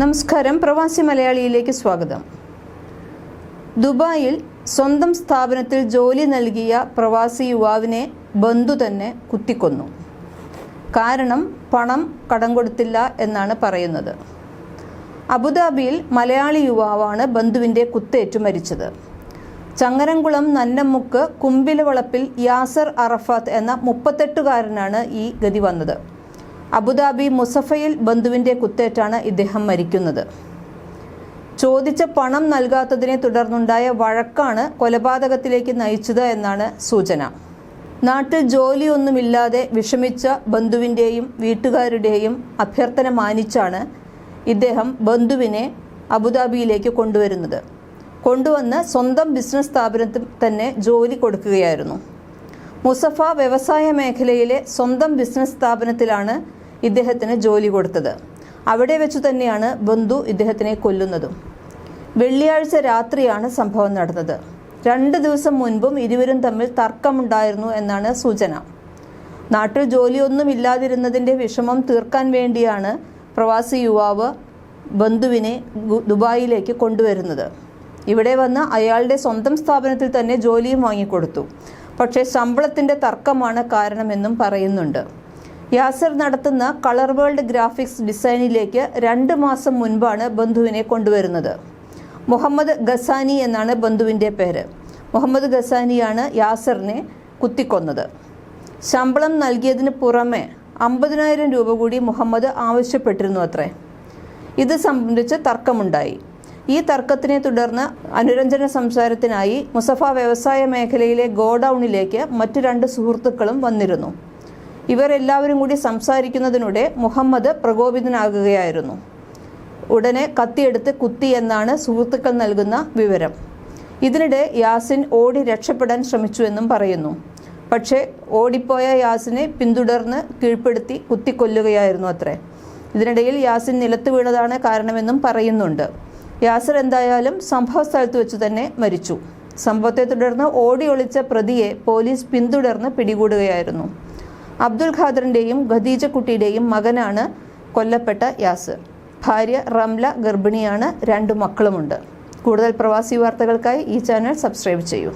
നമസ്കാരം. പ്രവാസി മലയാളിയിലേക്ക് സ്വാഗതം. ദുബായിൽ സ്വന്തം സ്ഥാപനത്തിൽ ജോലി നൽകിയ പ്രവാസി യുവാവിനെ ബന്ധു തന്നെ കുത്തിക്കൊന്നു. കാരണം പണം കടം കൊടുത്തില്ല എന്നാണ് പറയുന്നത്. അബുദാബിയിൽ മലയാളി യുവാവാണ് ബന്ധുവിന്റെ കുത്തേറ്റു മരിച്ചത്. ചങ്ങരംകുളം നന്നമുക്ക് കുമ്പിലവളപ്പിൽ യാസർ അറഫാത്ത് എന്ന മുപ്പത്തെട്ടുകാരനാണ് ഈ ഗതി വന്നത്. അബുദാബി മുസഫയിൽ ബന്ധുവിന്റെ കുത്തേറ്റാണ് ഇദ്ദേഹം മരിക്കുന്നത്. ചോദിച്ച പണം നൽകാത്തതിനെ തുടർന്നുണ്ടായ വഴക്കാണ് കൊലപാതകത്തിലേക്ക് നയിച്ചത് എന്നാണ് സൂചന. നാട്ടിൽ ജോലിയൊന്നുമില്ലാതെ വിഷമിച്ച ബന്ധുവിന്റെയും വീട്ടുകാരുടെയും അഭ്യർത്ഥന മാനിച്ചാണ് ഇദ്ദേഹം ബന്ധുവിനെ അബുദാബിയിലേക്ക് കൊണ്ടുവരുന്നത്. കൊണ്ടുവന്ന് സ്വന്തം ബിസിനസ് സ്ഥാപനത്തിൽ തന്നെ ജോലി കൊടുക്കുകയായിരുന്നു. മുസഫ വ്യവസായ മേഖലയിലെ സ്വന്തം ബിസിനസ് സ്ഥാപനത്തിലാണ് ഇദ്ദേഹത്തിന് ജോലി കൊടുത്തത്. അവിടെ വെച്ചു തന്നെയാണ് ബന്ധു ഇദ്ദേഹത്തിനെ കൊല്ലുന്നതും. വെള്ളിയാഴ്ച രാത്രിയാണ് സംഭവം നടന്നത്. രണ്ട് ദിവസം മുൻപും ഇരുവരും തമ്മിൽ തർക്കമുണ്ടായിരുന്നു എന്നാണ് സൂചന. നാട്ടിൽ ജോലിയൊന്നും ഇല്ലാതിരുന്നതിന്റെ വിഷമം തീർക്കാൻ വേണ്ടിയാണ് പ്രവാസി യുവാവ് ബന്ധുവിനെ ദുബായിലേക്ക് കൊണ്ടുവരുന്നത്. ഇവിടെ വന്ന് അയാളുടെ സ്വന്തം സ്ഥാപനത്തിൽ തന്നെ ജോലിയും വാങ്ങിക്കൊടുത്തു. പക്ഷേ ശമ്പളത്തിന്റെ തർക്കമാണ് കാരണമെന്നും പറയുന്നുണ്ട്. യാസർ നടത്തുന്ന കളർ വേൾഡ് ഗ്രാഫിക്സ് ഡിസൈനിലേക്ക് രണ്ട് മാസം മുൻപാണ് ബന്ധുവിനെ കൊണ്ടുവരുന്നത്. മുഹമ്മദ് ഗസാനി എന്നാണ് ബന്ധുവിന്റെ പേര്. മുഹമ്മദ് ഗസാനിയാണ് യാസറിനെ കുത്തിക്കൊന്നത്. ശമ്പളം നൽകിയതിന് പുറമെ അമ്പതിനായിരം രൂപ കൂടി മുഹമ്മദ് ആവശ്യപ്പെട്ടിരുന്നു അത്രേ. ഇത് സംബന്ധിച്ച് തർക്കമുണ്ടായി. ഈ തർക്കത്തിനെ തുടർന്ന് അനുരഞ്ജന സംസാരത്തിനായി മുസഫ വ്യവസായ മേഖലയിലെ ഗോഡൌണിലേക്ക് മറ്റു രണ്ട് സുഹൃത്തുക്കളും വന്നിരുന്നു. ഇവർ എല്ലാവരും കൂടി സംസാരിക്കുന്നതിനിടെ മുഹമ്മദ് പ്രകോപിതനാകുകയായിരുന്നു. ഉടനെ കത്തിയെടുത്ത് കുത്തി എന്നാണ് സുഹൃത്തുക്കൾ നൽകുന്ന വിവരം. ഇതിനിടെ യാസിൻ ഓടി രക്ഷപ്പെടാൻ ശ്രമിച്ചുവെന്നും പറയുന്നു. പക്ഷേ ഓടിപ്പോയ യാസിനെ പിന്തുടർന്ന് കീഴ്പ്പെടുത്തി കുത്തിക്കൊല്ലുകയായിരുന്നു അത്രേ. ഇതിനിടയിൽ യാസിൻ നിലത്ത് വീണതാണ് കാരണമെന്നും പറയുന്നുണ്ട്. യാസർ എന്തായാലും സംഭവ സ്ഥലത്ത് വെച്ച് തന്നെ മരിച്ചു. സംഭവത്തെ തുടർന്ന് ഓടി ഒളിച്ച പ്രതിയെ പോലീസ് പിന്തുടർന്ന് പിടികൂടുകയായിരുന്നു. അബ്ദുൽ ഖാദറിന്റെയും ഖദീജക്കുട്ടിയുടെയും മകനാണ് കൊല്ലപ്പെട്ട യാസ് ഭാര്യ റംല ഗർഭിണിയാണ് രണ്ടു മക്കളുമുണ്ട്. കൂടുതൽ പ്രവാസി വാർത്തകൾക്കായി ഈ ചാനൽ സബ്സ്ക്രൈബ് ചെയ്യൂ.